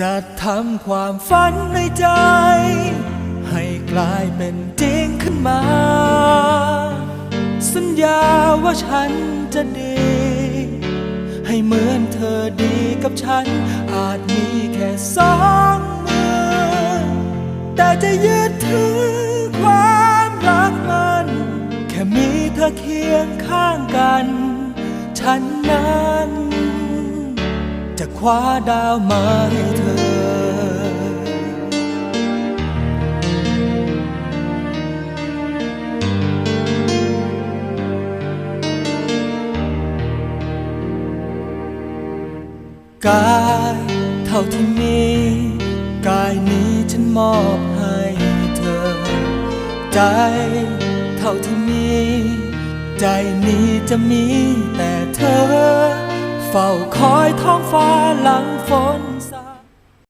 จะทำความฝันในใจ ให้กลายเป็นจริงขึ้นมา สัญญาว่าฉันจะดี ให้เหมือนเธอดีกับฉัน อาจมีแค่สองมือ แต่จะยึดถือความรักมัน แค่มีเธอเคียงข้างกัน ฉันนั้น คว้าดาวมาให้เธอ กายเท่าที่มีกายนี้ฉันมอบให้เธอ ใจเท่าที่มี ใจนี้จะมีแต่เธอ เฝ้าคอยท้องฟ้าหลังฝน